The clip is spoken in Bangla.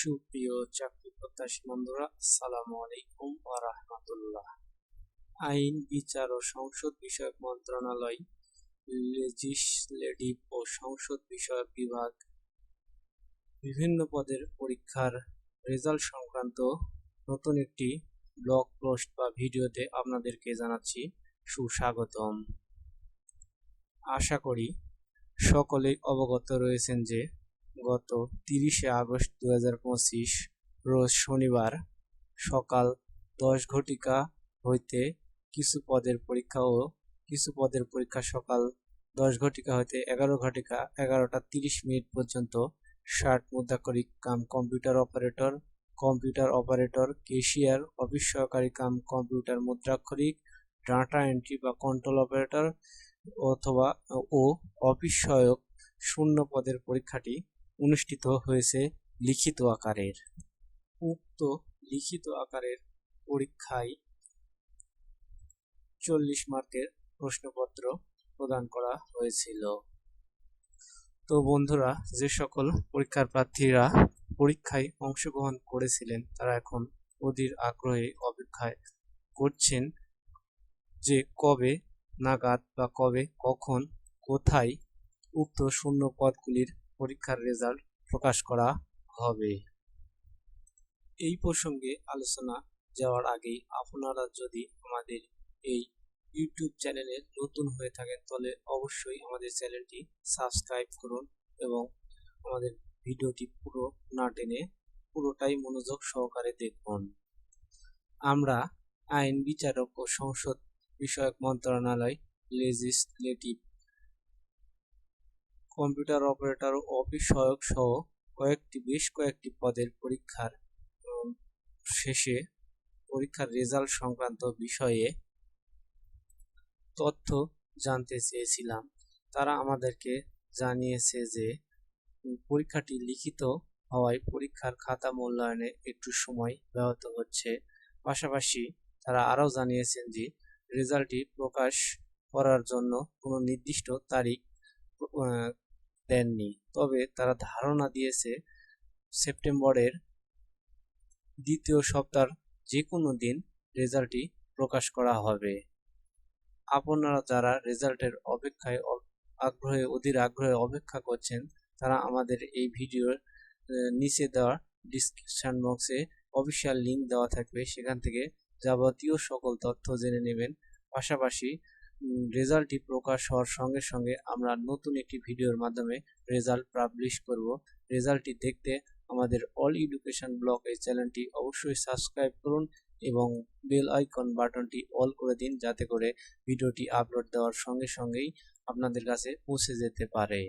সুপ্রিয় চাকরি প্রত্যাশী বন্ধুরা, আসসালামু আলাইকুম ওয়া রাহমাতুল্লাহ। আইন, বিচার ও সংসদ বিষয়ক মন্ত্রণালয় লেজিসলেটিভ ও সংসদ বিষয়ক বিভাগ বিভিন্ন পদের পরীক্ষার রেজাল্ট সংক্রান্ত নতুন একটি ব্লগ পোস্ট বা ভিডিওতে আপনাদেরকে জানাচ্ছি সুস্বাগতম। আশা করি সকলেই অবগত রয়েছেন যে গত তিরিশে আগস্ট দুহাজার পঁচিশ, রোজ শনিবার সকাল দশ ঘটিকা হইতে কিছু পদের পরীক্ষা ও কিছু পদের পরীক্ষা সকাল দশ ঘটিকা হইতে এগারো ঘটিকা এগারোটা তিরিশ মিনিট পর্যন্ত ষাট মুদ্রাকরিক cum computer operator computer operator, cashier office সহকারী কাম কম্পিউটার মুদ্রাক্ষরিক ডাটা এন্ট্রি বা কন্ট্রোল অপারেটর অথবা ও অফিস সহায়ক শূন্য পদের পরীক্ষাটি অনুষ্ঠিত হয়েছে লিখিত আকারের। উক্ত লিখিত আকারের পরীক্ষায় চল্লিশ মার্কের প্রশ্নপত্র প্রদান করা হয়েছিল। তো বন্ধুরা, যে সকল পরীক্ষার প্রার্থীরা পরীক্ষায় অংশগ্রহণ করেছিলেন, তারা এখন অধীর আগ্রহে অপেক্ষায় করছেন যে কবে নাগাদ বা কবে কখন কোথায় উক্ত শূন্য পদগুলির পরীক্ষার রেজাল্ট প্রকাশ করা হবে। এই প্রসঙ্গে আলোচনা যাওয়ার আগেই আপনারা যদি আমাদের এই ইউটিউব চ্যানেলে নতুন হয়ে থাকেন, তাহলে অবশ্যই আমাদের চ্যানেলটি সাবস্ক্রাইব করুন এবং আমাদের ভিডিওটি পুরো না টেনে পুরোটাই মনোযোগ সহকারে দেখুন। আমরা আইন, বিচারক ও সংসদ বিষয়ক মন্ত্রণালয় লেজিসলেটিভ কম্পিউটার অপারেটর ও অফিস সহায়ক সহ কয়েকটি, বেশ কয়েকটি পদের পরীক্ষার শেষে পরীক্ষার রেজাল্ট সংক্রান্ত বিষয়ে তথ্য জানতে চেয়েছিলাম। তারা আমাদেরকে জানিয়েছে যে পরীক্ষাটি লিখিত হওয়ায় পরীক্ষার খাতা মূল্যায়নে একটু সময় ব্যাহত হচ্ছে। পাশাপাশি তারা আরও জানিয়েছেন যে রেজাল্টটি প্রকাশ করার জন্য কোনো নির্দিষ্ট তারিখ দেননি। তবে তারা ধারণা দিয়েছে সেপ্টেম্বরের দ্বিতীয় সপ্তাহ যে কোনো দিন রেজাল্টটি প্রকাশ করা হবে। আপনারা যারা রেজাল্টের অপেক্ষায় আগ্রহে, অধীর আগ্রহে অপেক্ষা করছেন, তারা আমাদের এই ভিডিওর নিচে দেওয়া ডিসক্রিপশন বক্সে অফিসিয়াল লিঙ্ক দেওয়া থাকবে। সেখান থেকে যাবতীয় সকল তথ্য জেনে নেবেন। পাশাপাশি রেজাল্টটি প্রকাশ হওয়ার সঙ্গে সঙ্গে আমরা নতুন একটি ভিডিওর মাধ্যমে রেজাল্ট পাবলিশ করব। রেজাল্টটি দেখতে আমাদের অল এডুকেশন ব্লগ এই চ্যানেলটি অবশ্যই সাবস্ক্রাইব করুন এবং বেল আইকন বাটনটি অল করে দিন যাতে করে ভিডিওটি আপলোড দেওয়ার সঙ্গে সঙ্গেই আপনাদের কাছে পৌঁছে যেতে পারে।